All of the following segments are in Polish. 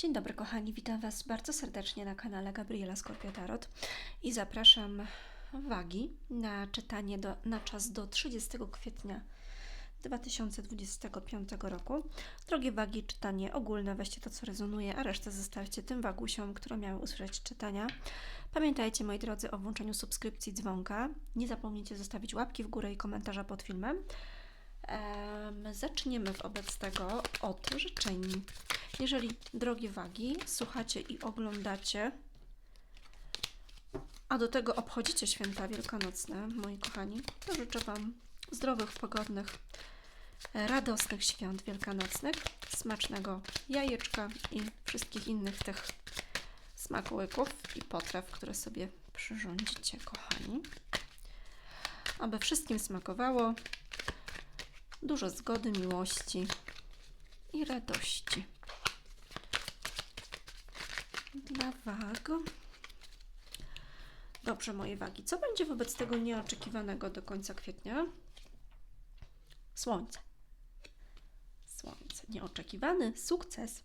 Dzień dobry kochani, witam Was bardzo serdecznie na kanale Gabriela Skorpio Tarot i zapraszam wagi na czytanie do, na czas do 30 kwietnia 2025 roku. Drogie wagi, czytanie ogólne, weźcie to co rezonuje, a resztę zostawcie tym wagusiom, które miały usłyszeć czytania. Pamiętajcie moi drodzy o włączeniu subskrypcji dzwonka. Nie zapomnijcie zostawić łapki w górę i komentarza pod filmem. Em, zaczniemy wobec tego od życzeń. Jeżeli, drogie wagi, słuchacie i oglądacie, a do tego obchodzicie święta wielkanocne, moi kochani, to życzę Wam zdrowych, pogodnych, radosnych świąt wielkanocnych, smacznego jajeczka i wszystkich innych tych smakołyków i potraw, które sobie przyrządzicie, kochani. Aby wszystkim smakowało, dużo zgody, miłości i radości. Dla wag. Dobrze, moje wagi. Co będzie wobec tego nieoczekiwanego do końca kwietnia? Słońce. Słońce. Nieoczekiwany sukces.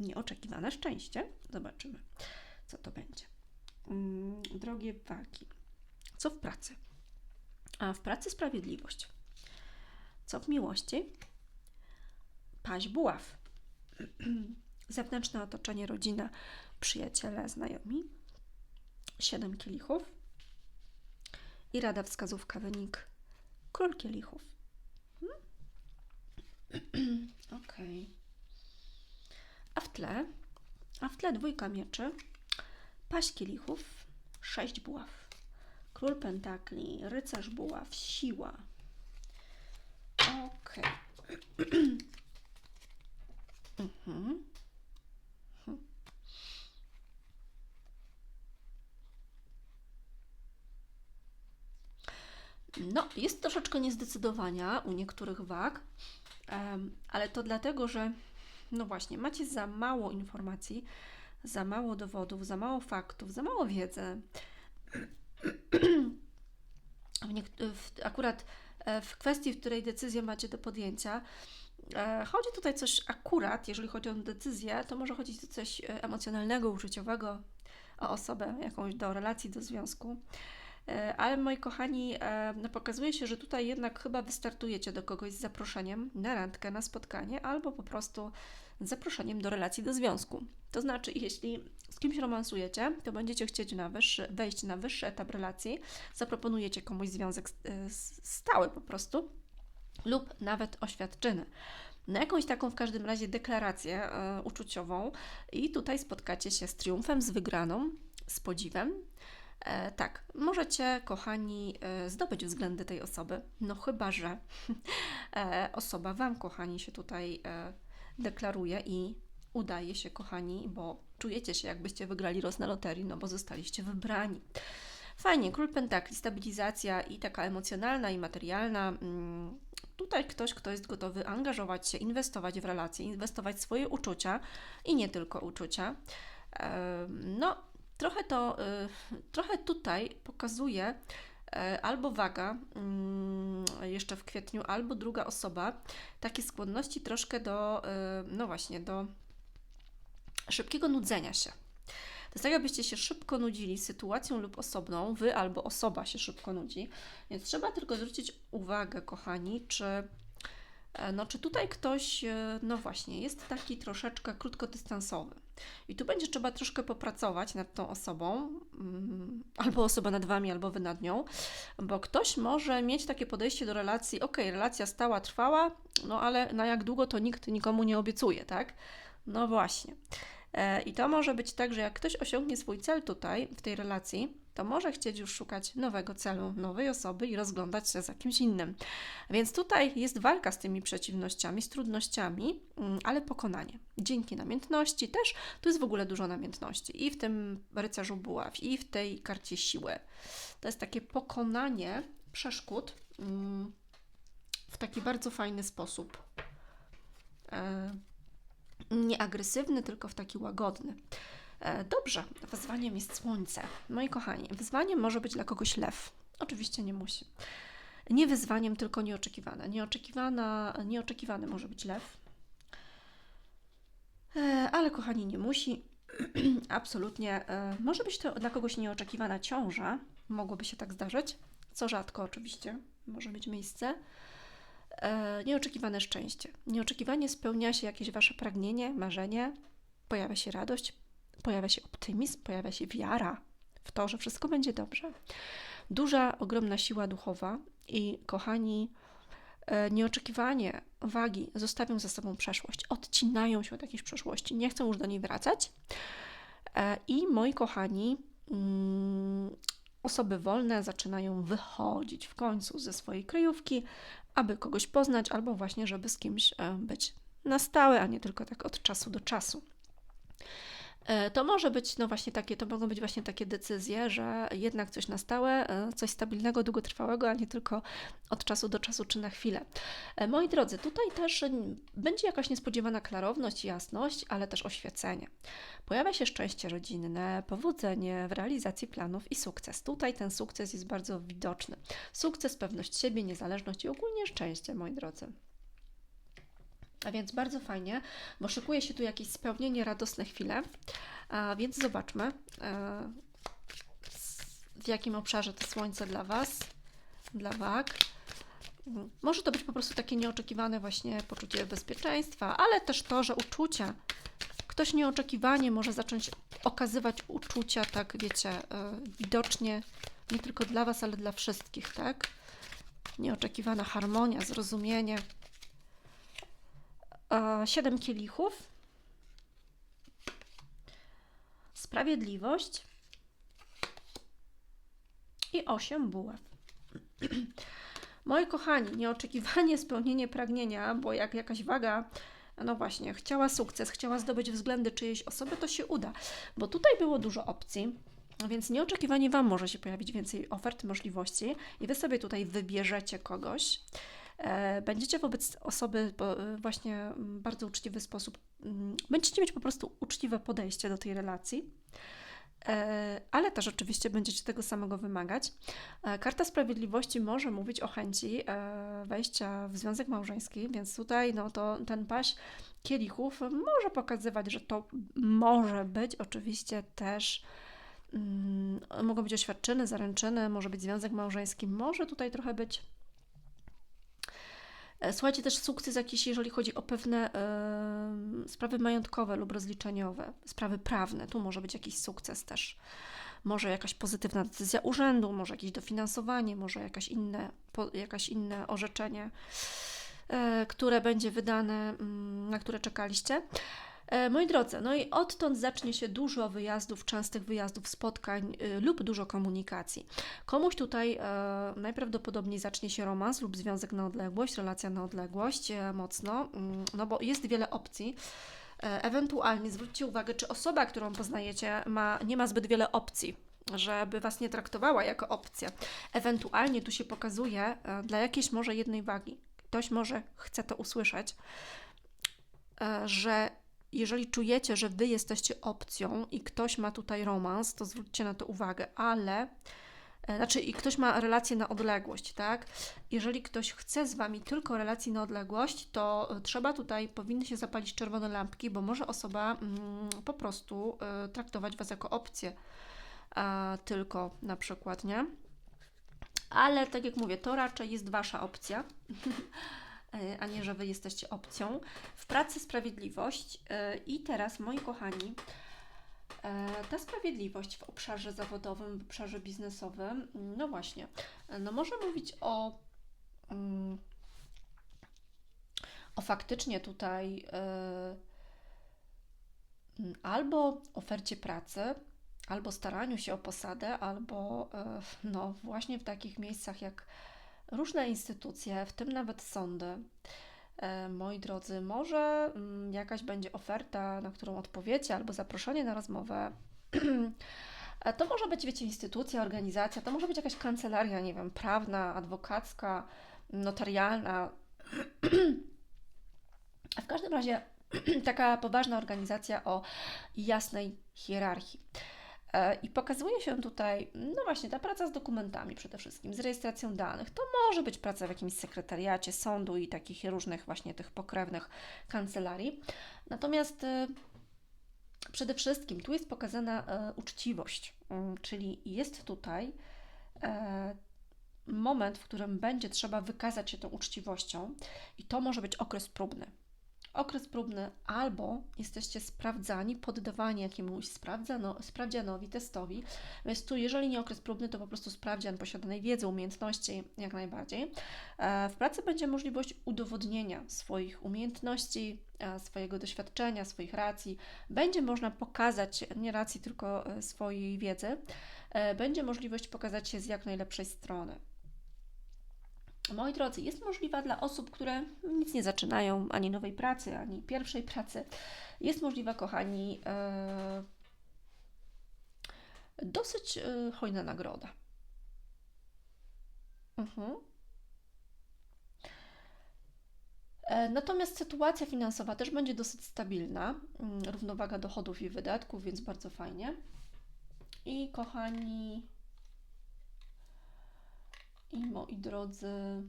Nieoczekiwane szczęście. Zobaczymy, co to będzie. Mm, drogie wagi. Co w pracy? A w pracy sprawiedliwość. Co w miłości? Paź buław. Zewnętrzne otoczenie, rodzina, przyjaciele, znajomi. Siedem kielichów. I rada wskazówka, wynik król kielichów. Hmm? A w tle? A w tle dwójka mieczy. Paź kielichów. Sześć buław. Król pentakli, rycerz buław, siła. Ok. mhm. No, jest troszeczkę niezdecydowania u niektórych wag, ale to dlatego, że no właśnie, macie za mało informacji, za mało dowodów, za mało faktów, za mało wiedzy. W akurat w kwestii, w której decyzję macie do podjęcia, e, chodzi tutaj coś akurat, jeżeli chodzi o decyzję, to może chodzić o coś e, emocjonalnego, uczuciowego, o osobę jakąś, do relacji, do związku. E, Ale moi kochani, e, no pokazuje się, że tutaj jednak chyba wystartujecie do kogoś z zaproszeniem na randkę, na spotkanie, albo po prostu zaproszeniem do relacji, do związku. To znaczy, jeśli z kimś romansujecie, to będziecie chcieć na wyższy, wejść na wyższy etap relacji, zaproponujecie komuś związek e, stały po prostu, lub nawet oświadczyny. Na jakąś taką w każdym razie deklarację e, uczuciową i tutaj spotkacie się z triumfem, z wygraną, z podziwem. E, tak, możecie, kochani, e, zdobyć względy tej osoby, no chyba, że e, osoba Wam, kochani, się tutaj e, deklaruje i udaje się, kochani, bo czujecie się, jakbyście wygrali roz na loterii, no bo zostaliście wybrani. Fajnie, król pentakli, stabilizacja i taka emocjonalna i materialna. Mm, Tutaj ktoś, kto jest gotowy angażować się, inwestować w relacje, inwestować swoje uczucia i nie tylko uczucia. No, trochę to, y, trochę tutaj pokazuje albo waga mm, jeszcze w kwietniu, albo druga osoba takie skłonności troszkę do, y, no właśnie, do szybkiego nudzenia się. To jest tak, jakbyście się szybko nudzili sytuacją lub osobną, wy albo osoba się szybko nudzi, więc trzeba tylko zwrócić uwagę, kochani, czy, e, no, czy tutaj ktoś, e, no właśnie, jest taki troszeczkę krótkodystansowy. I tu będzie trzeba troszkę popracować nad tą osobą, mm, albo osoba nad Wami, albo Wy nad nią, bo ktoś może mieć takie podejście do relacji, ok, relacja stała, trwała, no ale na jak długo to nikt nikomu nie obiecuje, tak? No właśnie. E, I to może być tak, że jak ktoś osiągnie swój cel tutaj, w tej relacji, to może chcieć już szukać nowego celu, nowej osoby i rozglądać się za kimś innym. Więc tutaj jest walka z tymi przeciwnościami, z trudnościami, mm, ale pokonanie. Dzięki namiętności też, tu jest w ogóle dużo namiętności i w tym rycerzu buław, i w tej karcie siły. To jest takie pokonanie przeszkód mm, w taki bardzo fajny sposób. E, nie agresywny, tylko w taki łagodny. E, Dobrze, wyzwaniem jest słońce. Moi kochani, wyzwaniem może być dla kogoś lew. Oczywiście nie musi. Nie wyzwaniem, tylko nieoczekiwane. Nieoczekiwana, nieoczekiwany może być lew. E, ale kochani, nie musi. Absolutnie. E, może być to dla kogoś nieoczekiwana ciąża. Mogłoby się tak zdarzyć, co rzadko oczywiście może mieć miejsce. Nieoczekiwane szczęście. Nieoczekiwanie spełnia się jakieś wasze pragnienie, marzenie, pojawia się radość, pojawia się optymizm, pojawia się wiara w to, że wszystko będzie dobrze. Duża, ogromna siła duchowa i kochani, e, nieoczekiwanie wagi zostawią za sobą przeszłość, odcinają się od jakiejś przeszłości, nie chcą już do niej wracać. E, I moi kochani, mm, osoby wolne zaczynają wychodzić w końcu ze swojej kryjówki, aby kogoś poznać, albo właśnie, żeby z kimś e, być na stałe, a nie tylko tak od czasu do czasu. E, to może być, no właśnie takie, to mogą być właśnie takie decyzje, że jednak coś na stałe, e, coś stabilnego, długotrwałego, a nie tylko od czasu do czasu czy na chwilę. E, moi drodzy, tutaj też będzie jakaś niespodziewana klarowność, jasność, ale też oświecenie. Pojawia się szczęście rodzinne, powodzenie w realizacji planów i sukces. Tutaj ten sukces jest bardzo widoczny. Sukces, pewność siebie, niezależność i ogólnie szczęście, moi drodzy. A więc bardzo fajnie, bo szykuje się tu jakieś spełnienie, radosne chwile. A więc zobaczmy, e, w jakim obszarze to słońce dla Was, dla wag. Może to być po prostu takie nieoczekiwane właśnie poczucie bezpieczeństwa, ale też to, że uczucia, ktoś nieoczekiwanie może zacząć okazywać uczucia, tak wiecie, e, widocznie nie tylko dla Was, ale dla wszystkich, tak? Nieoczekiwana harmonia, zrozumienie siedem kielichów, sprawiedliwość i osiem buław. Moi kochani, nieoczekiwanie spełnienie pragnienia, bo jak jakaś waga, no właśnie, chciała sukces, chciała zdobyć względy czyjejś osoby, to się uda, bo tutaj było dużo opcji. Więc nieoczekiwanie Wam może się pojawić więcej ofert, możliwości, i Wy sobie tutaj wybierzecie kogoś. E, będziecie wobec osoby e, właśnie bardzo uczciwy sposób, będziecie mieć po prostu uczciwe podejście do tej relacji e, ale też oczywiście będziecie tego samego wymagać. Karta Sprawiedliwości może mówić o chęci wejścia w związek małżeński, więc tutaj no to ten paś kielichów może pokazywać, że to może być oczywiście też mogą być oświadczyny, zaręczyny, może być związek małżeński, może tutaj trochę być słuchajcie, też sukces jakiś, jeżeli chodzi o pewne y, sprawy majątkowe lub rozliczeniowe, sprawy prawne. Tu może być jakiś sukces też. Może jakaś pozytywna decyzja urzędu, może jakieś dofinansowanie, może jakaś inne, po, jakaś inne orzeczenie, y, które będzie wydane, y, na które czekaliście. E, moi drodzy, no i odtąd zacznie się dużo wyjazdów, częstych wyjazdów, spotkań y, lub dużo komunikacji. Komuś tutaj e, najprawdopodobniej zacznie się romans lub związek na odległość, relacja na odległość e, mocno, mm, no bo jest wiele opcji. Ewentualnie zwróćcie uwagę, czy osoba, którą poznajecie, ma, nie ma zbyt wiele opcji żeby Was nie traktowała jako opcję. Ewentualnie tu się pokazuje dla jakiejś może jednej wagi. Ktoś może chce to usłyszeć, że jeżeli czujecie, że wy jesteście opcją i ktoś ma tutaj romans, to zwróćcie na to uwagę, ale e, znaczy i ktoś ma relację na odległość, tak? Jeżeli ktoś chce z wami tylko relacji na odległość, to e, trzeba tutaj, powinny się zapalić czerwone lampki, bo może osoba mm, po prostu y, traktować was jako opcję a, tylko na przykład, nie? Ale tak jak mówię, to raczej jest wasza opcja. E, a nie, że Wy jesteście opcją. W pracy sprawiedliwość e, i teraz, moi kochani, e, ta sprawiedliwość w obszarze zawodowym, w obszarze biznesowym, no właśnie, no może mówić o, mm, o faktycznie tutaj albo ofercie pracy, albo staraniu się o posadę, albo no właśnie w takich miejscach jak różne instytucje, w tym nawet sądy. E, moi drodzy, może mm, jakaś będzie oferta, na którą odpowiecie, albo zaproszenie na rozmowę. E, to może być, wiecie, instytucja, organizacja, to może być jakaś kancelaria, nie wiem, prawna, adwokacka, notarialna. W każdym razie taka poważna organizacja o jasnej hierarchii. E, I pokazuje się tutaj, no właśnie, ta praca z dokumentami przede wszystkim, z rejestracją danych. To może być praca w jakimś sekretariacie sądu i takich różnych właśnie tych pokrewnych kancelarii. Natomiast e, przede wszystkim tu jest pokazana e, uczciwość, mm, czyli jest tutaj moment, w którym będzie trzeba wykazać się tą uczciwością, i to może być okres próbny okres próbny, albo jesteście sprawdzani, poddawani jakiemuś sprawdzano, sprawdzianowi, testowi. Więc tu, jeżeli nie okres próbny, to po prostu sprawdzian posiadanej wiedzy, umiejętności jak najbardziej. E, w pracy będzie możliwość udowodnienia swoich umiejętności, e, swojego doświadczenia, swoich racji. Będzie można pokazać nie racji, tylko e, swojej wiedzy. Będzie możliwość pokazać się z jak najlepszej strony. Moi drodzy, jest możliwa dla osób, które nic nie zaczynają, ani nowej pracy, ani pierwszej pracy. Jest możliwa, kochani, e, dosyć e, hojna nagroda. Mhm. E, natomiast sytuacja finansowa też będzie dosyć stabilna, mm, równowaga dochodów i wydatków, więc bardzo fajnie. I kochani, i moi drodzy,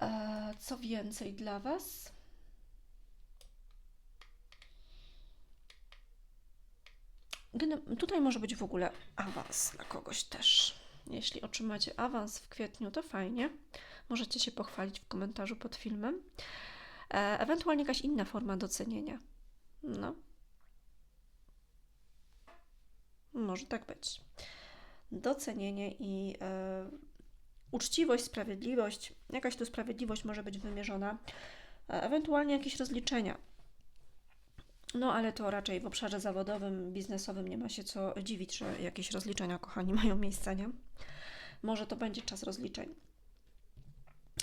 e, co więcej dla Was? Tutaj może być w ogóle awans dla kogoś też. Jeśli otrzymacie awans w kwietniu, to fajnie. Możecie się pochwalić w komentarzu pod filmem. E, ewentualnie jakaś inna forma docenienia. No, może tak być. Docenienie i e, uczciwość, sprawiedliwość, jakaś tu sprawiedliwość może być wymierzona, e, ewentualnie jakieś rozliczenia. No ale to raczej w obszarze zawodowym, biznesowym nie ma się co dziwić, że jakieś rozliczenia, kochani, mają miejsce, nie? Może to będzie czas rozliczeń.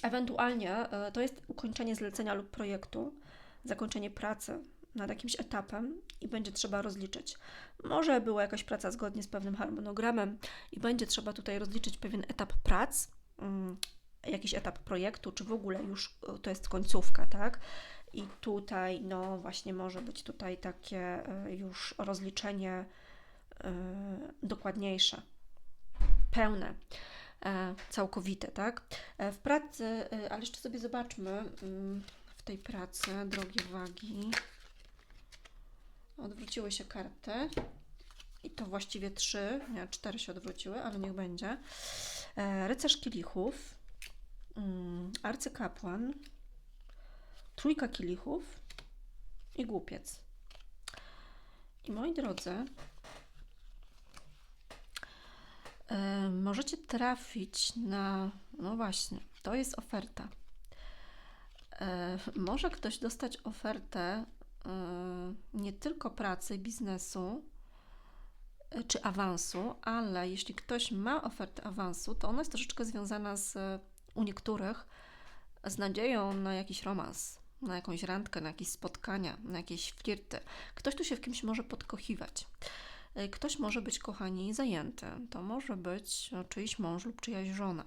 Ewentualnie e, to jest ukończenie zlecenia lub projektu, zakończenie pracy, nad jakimś etapem i będzie trzeba rozliczyć. Może była jakaś praca zgodnie z pewnym harmonogramem i będzie trzeba tutaj rozliczyć pewien etap prac, mm, jakiś etap projektu, czy w ogóle już e, to jest końcówka, tak? I tutaj, no właśnie, może być tutaj takie e, już rozliczenie e, dokładniejsze, pełne, całkowite, tak? W pracy, ale jeszcze sobie zobaczmy mm, w tej pracy, drogie wagi. Odwróciły się karty. I to właściwie trzy, nie, cztery się odwróciły, ale niech będzie. E, rycerz kielichów, mm, arcykapłan, trójka kielichów i głupiec. I moi drodzy, e, możecie trafić na, no właśnie, to jest oferta. E, może ktoś dostać ofertę nie tylko pracy, biznesu y, czy awansu, ale jeśli ktoś ma ofertę awansu, to ona jest troszeczkę związana z u niektórych z nadzieją na jakiś romans, na jakąś randkę, na jakieś spotkania, na jakieś flirty. Ktoś tu się w kimś może podkochiwać. Y, ktoś może być, kochani, zajęty. To może być czyjś mąż lub czyjaś żona.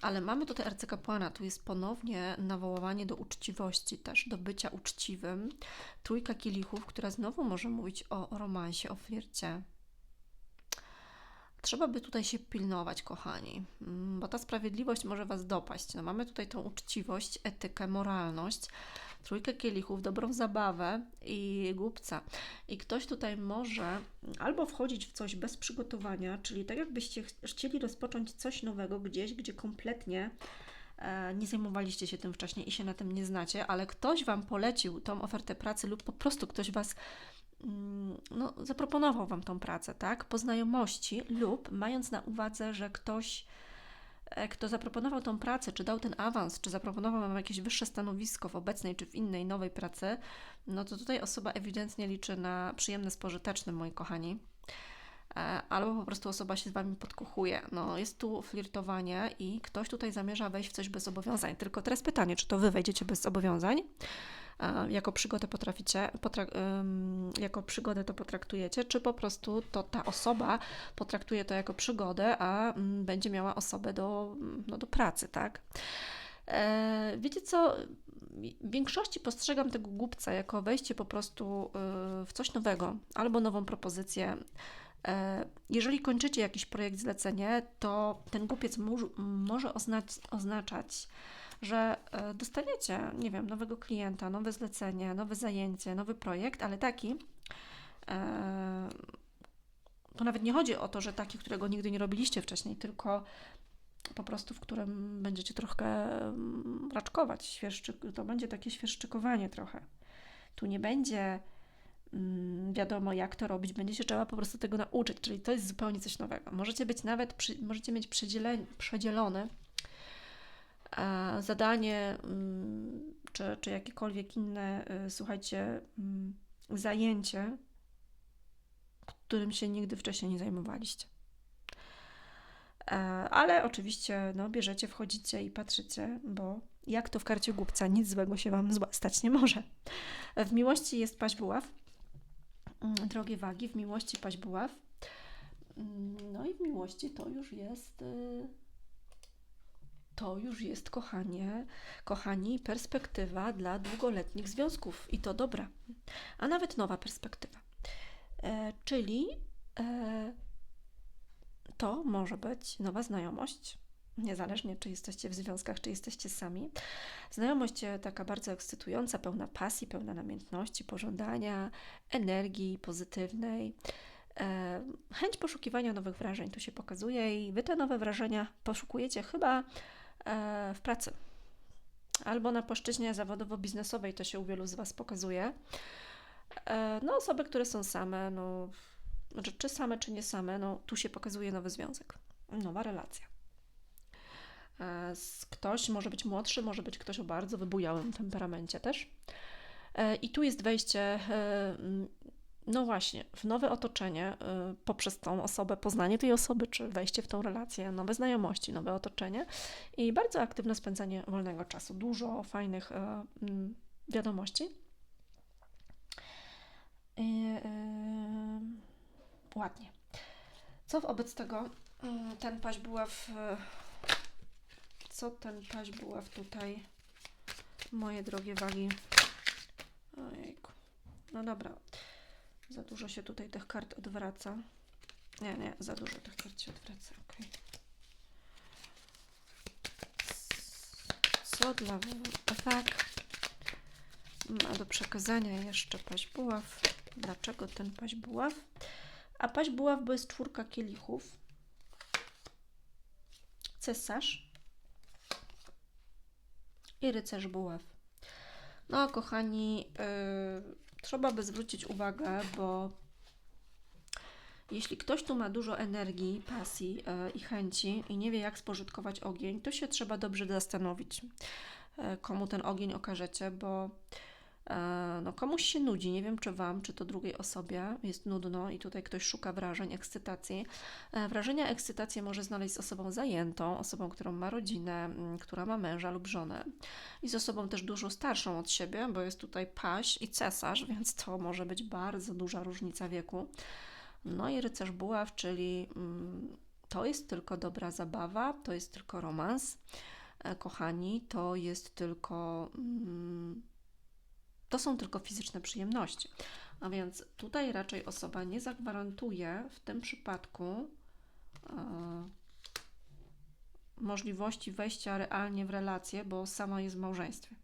Ale mamy tutaj arcykapłana, tu jest ponownie nawoływanie do uczciwości też, do bycia uczciwym. Trójka kielichów, która znowu może mówić o, romansie, o flircie. Trzeba by tutaj się pilnować, kochani, mm, bo ta sprawiedliwość może Was dopaść. No, mamy tutaj tą uczciwość, etykę, moralność, trójkę kielichów, dobrą zabawę i głupca. I ktoś tutaj może albo wchodzić w coś bez przygotowania, czyli tak jakbyście chcieli rozpocząć coś nowego gdzieś, gdzie kompletnie e, nie zajmowaliście się tym wcześniej i się na tym nie znacie, ale ktoś Wam polecił tą ofertę pracy lub po prostu ktoś Was mm, no, zaproponował Wam tą pracę, tak, po znajomości lub mając na uwadze, że ktoś kto zaproponował tą pracę, czy dał ten awans, czy zaproponował Wam jakieś wyższe stanowisko w obecnej czy w innej nowej pracy, no to tutaj osoba ewidentnie liczy na przyjemne z pożytecznym, moi kochani. E, albo po prostu osoba się z Wami podkuchuje. No, jest tu flirtowanie i ktoś tutaj zamierza wejść w coś bez zobowiązań. Tylko teraz pytanie, czy to Wy wejdziecie bez zobowiązań? Jako przygodę potraficie, potra jako przygodę to potraktujecie, czy po prostu to ta osoba potraktuje to jako przygodę, a mm, będzie miała osobę do, no, do pracy, tak? E, wiecie co? w większości postrzegam tego głupca jako wejście po prostu y, w coś nowego albo nową propozycję. E, jeżeli kończycie jakiś projekt, zlecenie, to ten głupiec może oznaczać, że e, dostaniecie, nie wiem, nowego klienta, nowe zlecenie, nowe zajęcie, nowy projekt, ale taki, e, to nawet nie chodzi o to, że taki, którego nigdy nie robiliście wcześniej, tylko po prostu, w którym będziecie trochę mm, raczkować, to będzie takie świerszczykowanie trochę. Tu nie będzie mm, wiadomo, jak to robić, będzie się trzeba po prostu tego nauczyć, czyli to jest zupełnie coś nowego. Możecie być nawet, możecie mieć przedzielone e, zadanie, mm, czy, czy jakiekolwiek inne, y, słuchajcie, zajęcie, którym się nigdy wcześniej nie zajmowaliście. E, ale oczywiście no, bierzecie, wchodzicie i patrzycie, bo jak to w karcie głupca, nic złego się Wam stać nie może. W miłości jest paść buław, mm, drogie wagi, w miłości paść buław. Mm, no i w miłości to już jest y, to już jest, kochanie, kochani, perspektywa dla długoletnich związków i to dobra, a nawet nowa perspektywa. E, czyli e, to może być nowa znajomość, niezależnie czy jesteście w związkach, czy jesteście sami. Znajomość e, taka bardzo ekscytująca, pełna pasji, pełna namiętności, pożądania, energii pozytywnej. E, chęć poszukiwania nowych wrażeń tu się pokazuje i Wy te nowe wrażenia poszukujecie chyba w pracy albo na płaszczyźnie zawodowo-biznesowej, to się u wielu z Was pokazuje. E, no, osoby, które są same, no, znaczy czy same, czy nie same, no, tu się pokazuje nowy związek, nowa relacja. E, ktoś może być młodszy, może być ktoś o bardzo wybujałym temperamencie też. E, I tu jest wejście, no właśnie, w nowe otoczenie poprzez tą osobę, poznanie tej osoby, czy wejście w tą relację, nowe znajomości, nowe otoczenie i bardzo aktywne spędzanie wolnego czasu. Dużo fajnych wiadomości. Yy, yy, ładnie. Co wobec tego ten paź w Co ten paź w tutaj, moje drogie wagi? Ojejku. No dobra. Za dużo się tutaj tych kart odwraca. Nie, nie, za dużo tych kart się odwraca. Okay. Co dla tak ma do przekazania jeszcze paź buław? Dlaczego ten paź buław? A paź buław, bo jest czwórka kielichów. Cesarz i rycerz buław. No, kochani, yy, trzeba by zwrócić uwagę, bo jeśli ktoś tu ma dużo energii, pasji yy, i chęci i nie wie, jak spożytkować ogień, to się trzeba dobrze zastanowić, yy, komu ten ogień okażecie, bo E, no, komuś się nudzi, nie wiem czy Wam, czy to drugiej osobie jest nudno i tutaj ktoś szuka wrażeń, ekscytacji. E, wrażenia, ekscytację może znaleźć z osobą zajętą, osobą, którą ma rodzinę, która ma męża lub żonę i z osobą też dużo starszą od siebie, bo jest tutaj paś i cesarz, więc to może być bardzo duża różnica wieku. No i rycerz buław, czyli mm, to jest tylko dobra zabawa, to jest tylko romans. E, kochani, to jest tylko... To są tylko fizyczne przyjemności. A więc tutaj raczej osoba nie zagwarantuje w tym przypadku e, możliwości wejścia realnie w relację, bo sama jest w małżeństwie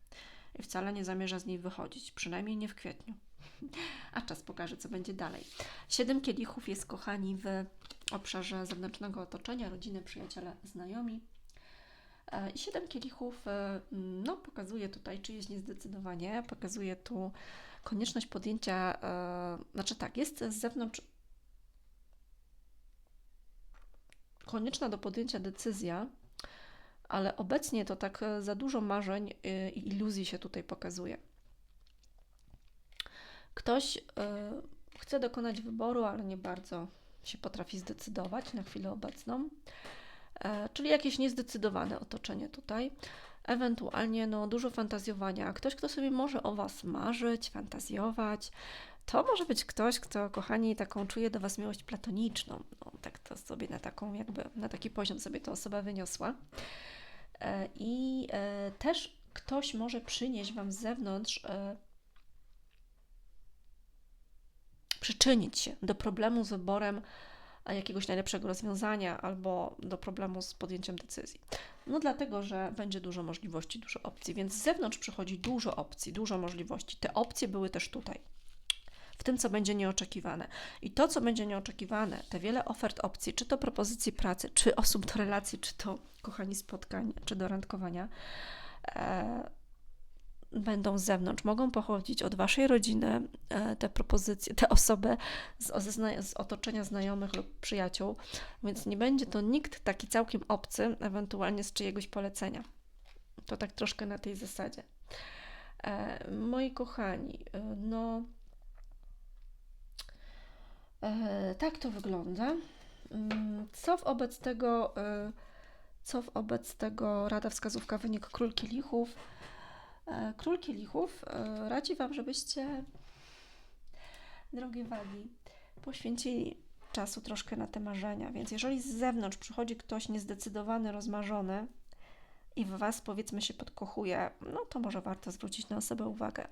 i wcale nie zamierza z niej wychodzić, przynajmniej nie w kwietniu. A czas pokaże, co będzie dalej. Siedem kielichów jest, kochani, w obszarze zewnętrznego otoczenia, rodziny, przyjaciele, znajomi. E, I siedem kielichów e, no, pokazuje tutaj czyjeś niezdecydowanie, pokazuje tu konieczność podjęcia, e, znaczy tak, jest z zewnątrz konieczna do podjęcia decyzja, ale obecnie to tak za dużo marzeń i iluzji się tutaj pokazuje. Ktoś chce dokonać wyboru, ale nie bardzo się potrafi zdecydować na chwilę obecną. E, czyli jakieś niezdecydowane otoczenie tutaj. Ewentualnie no, dużo fantazjowania. Ktoś, kto sobie może o Was marzyć, fantazjować, to może być ktoś, kto, kochani, taką czuje do Was miłość platoniczną. No, tak to sobie na taką, jakby, na taki poziom sobie ta osoba wyniosła. E, I e, też ktoś może przynieść Wam z zewnątrz, przyczynić się do problemu z wyborem jakiegoś najlepszego rozwiązania albo do problemu z podjęciem decyzji. No dlatego, że będzie dużo możliwości, dużo opcji, więc z zewnątrz przychodzi dużo opcji, dużo możliwości. Te opcje były też tutaj w tym, co będzie nieoczekiwane. I to, co będzie nieoczekiwane, te wiele ofert opcji, czy to propozycji pracy, czy osób do relacji, czy to, kochani, spotkań, czy do randkowania, e, będą z zewnątrz, mogą pochodzić od Waszej rodziny, e, te propozycje, te osoby z, z, otoczenia znajomych lub przyjaciół, więc nie będzie to nikt taki całkiem obcy, ewentualnie z czyjegoś polecenia. To tak troszkę na tej zasadzie. E, moi kochani, e, no tak to wygląda. Mm, co wobec tego, co wobec tego Rada Wskazówka wynik Król Kielichów? E, król Kielichów e, radzi Wam, żebyście, drogie wagi, poświęcili czasu troszkę na te marzenia. Więc jeżeli z zewnątrz przychodzi ktoś niezdecydowany, rozmarzony i w Was powiedzmy się podkochuje, no to może warto zwrócić na osobę uwagę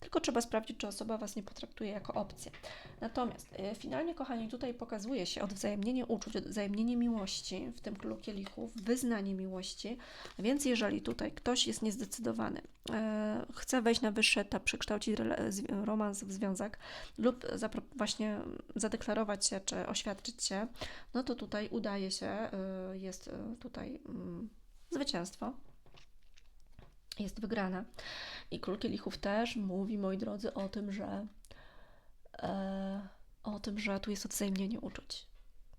tylko trzeba sprawdzić, czy osoba Was nie potraktuje jako opcję. Natomiast e, finalnie, kochani, tutaj pokazuje się odwzajemnienie uczuć, odwzajemnienie miłości w tym królu kielichów, wyznanie miłości, więc jeżeli tutaj ktoś jest niezdecydowany, e, chce wejść na wyższy etap, przekształcić romans w związek lub właśnie zadeklarować się, czy oświadczyć się, no to tutaj udaje się, e, jest tutaj mm, zwycięstwo jest wygrana. I Król Kielichów też mówi, moi drodzy, o tym, że e, o tym, że tu jest odwzajemnienie uczuć.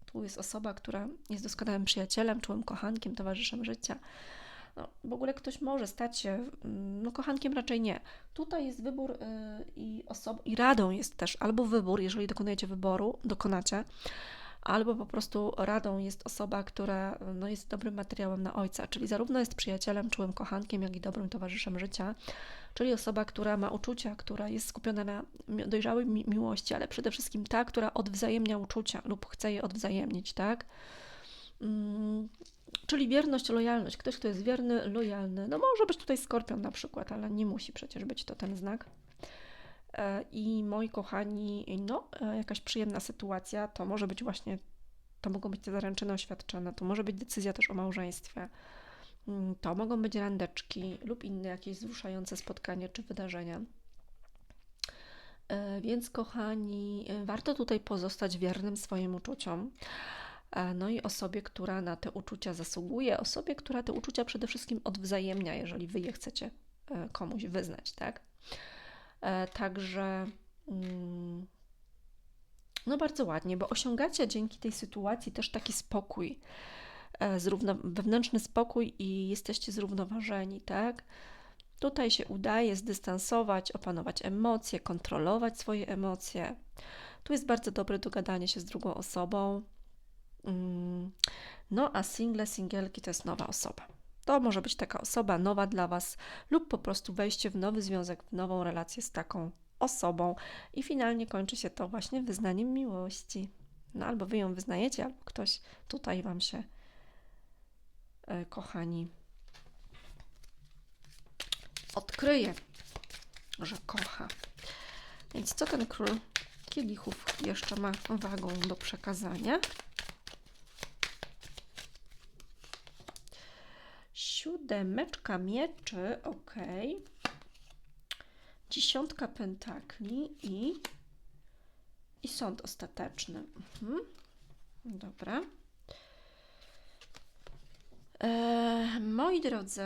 Tu jest osoba, która jest doskonałym przyjacielem, czułym kochankiem, towarzyszem życia. No, w ogóle ktoś może stać się, mm, no kochankiem raczej nie. Tutaj jest wybór y, i, osob- i radą jest też albo wybór, jeżeli dokonujecie wyboru, dokonacie, albo po prostu radą jest osoba, która no, jest dobrym materiałem na ojca, czyli zarówno jest przyjacielem, czułym kochankiem, jak i dobrym towarzyszem życia, czyli osoba, która ma uczucia, która jest skupiona na dojrzałej mi miłości, ale przede wszystkim ta, która odwzajemnia uczucia lub chce je odwzajemnić, tak? Mm, czyli wierność, lojalność. Ktoś, kto jest wierny, lojalny. No może być tutaj skorpion na przykład, ale nie musi przecież być to ten znak. E, I moi kochani, no, e, jakaś przyjemna sytuacja, to może być właśnie, to mogą być te zaręczyny oświadczone, to może być decyzja też o małżeństwie, mm, to mogą być randeczki lub inne jakieś wzruszające spotkanie czy wydarzenia. E, więc, kochani, warto tutaj pozostać wiernym swoim uczuciom. No i osobie, która na te uczucia zasługuje, osobie, która te uczucia przede wszystkim odwzajemnia, jeżeli wy je chcecie komuś wyznać, tak? E, także mm, no bardzo ładnie, bo osiągacie dzięki tej sytuacji też taki spokój, e, wewnętrzny spokój i jesteście zrównoważeni, tak? Tutaj się udaje zdystansować, opanować emocje, kontrolować swoje emocje. Tu jest bardzo dobre dogadanie się z drugą osobą. Mm, no a single, singielki to jest nowa osoba. To może być taka osoba nowa dla Was, lub po prostu wejście w nowy związek, w nową relację z taką osobą, i finalnie kończy się to właśnie wyznaniem miłości. No albo Wy ją wyznajecie, albo ktoś tutaj Wam się, e, kochani, odkryje, że kocha. Więc co ten król kielichów jeszcze ma wagą do przekazania? Siódemeczka mieczy, ok. Dziesiątka pentakli i, i sąd ostateczny. Mhm. Dobra. E, moi drodzy,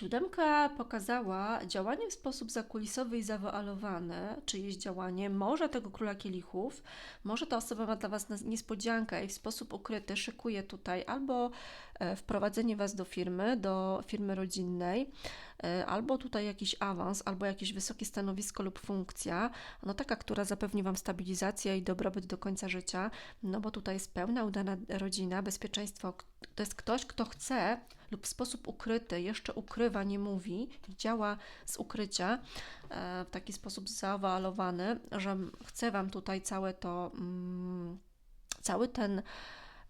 Siódemka pokazała działanie w sposób zakulisowy i zawoalowany, czyjeś działanie, może tego króla kielichów, może ta osoba ma dla Was niespodziankę i w sposób ukryty szykuje tutaj albo wprowadzenie Was do firmy, do firmy rodzinnej, e, albo tutaj jakiś awans, albo jakieś wysokie stanowisko lub funkcja, no taka, która zapewni Wam stabilizację i dobrobyt do końca życia, no bo tutaj jest pełna udana rodzina, bezpieczeństwo, to jest ktoś, kto chce lub w sposób ukryty, jeszcze ukrywa, nie mówi, działa z ukrycia e, w taki sposób zaawalowany, że chce Wam tutaj całe to, mm, cały ten,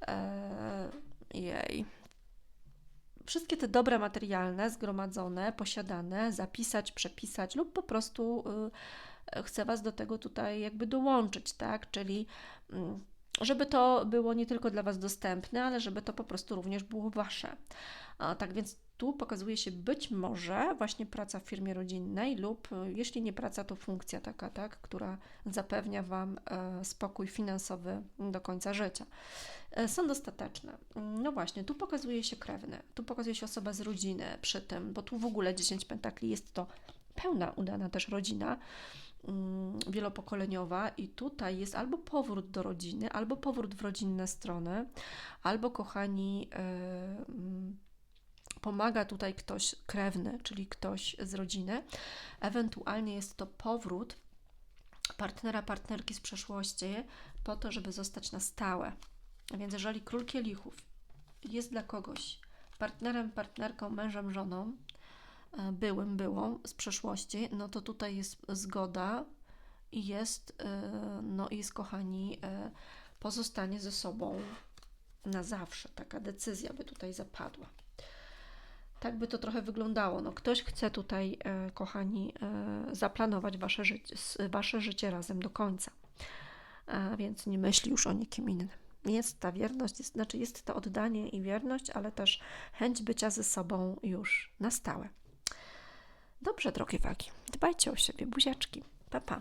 e, jej, wszystkie te dobra materialne, zgromadzone, posiadane, zapisać, przepisać lub po prostu y, chcę Was do tego tutaj jakby dołączyć, tak? Czyli mm, żeby to było nie tylko dla Was dostępne, ale żeby to po prostu również było Wasze. Tak więc tu pokazuje się być może właśnie praca w firmie rodzinnej lub y, jeśli nie praca, to funkcja taka, tak, która zapewnia Wam e, spokój finansowy do końca życia. E, Są dostateczne. No właśnie, tu pokazuje się krewny, tu pokazuje się osoba z rodziny przy tym, bo tu w ogóle 10 pentakli jest to pełna, udana też rodzina mm, wielopokoleniowa i tutaj jest albo powrót do rodziny, albo powrót w rodzinne strony, albo kochani e, mm, pomaga tutaj ktoś krewny, czyli ktoś z rodziny. Ewentualnie jest to powrót partnera, partnerki z przeszłości po to, żeby zostać na stałe. Więc jeżeli król kielichów jest dla kogoś partnerem, partnerką, mężem, żoną, e, byłym, byłą z przeszłości, no to tutaj jest zgoda i jest, e, no jest, kochani, e, pozostanie ze sobą na zawsze. Taka decyzja by tutaj zapadła. Tak by to trochę wyglądało. No, ktoś chce tutaj, e, kochani, e, zaplanować wasze życie, wasze życie razem do końca. A więc nie myśli już o nikim innym. Jest ta wierność, jest, znaczy jest to oddanie i wierność, ale też chęć bycia ze sobą już na stałe. Dobrze, drogie wagi, dbajcie o siebie, buziaczki. Pa, pa.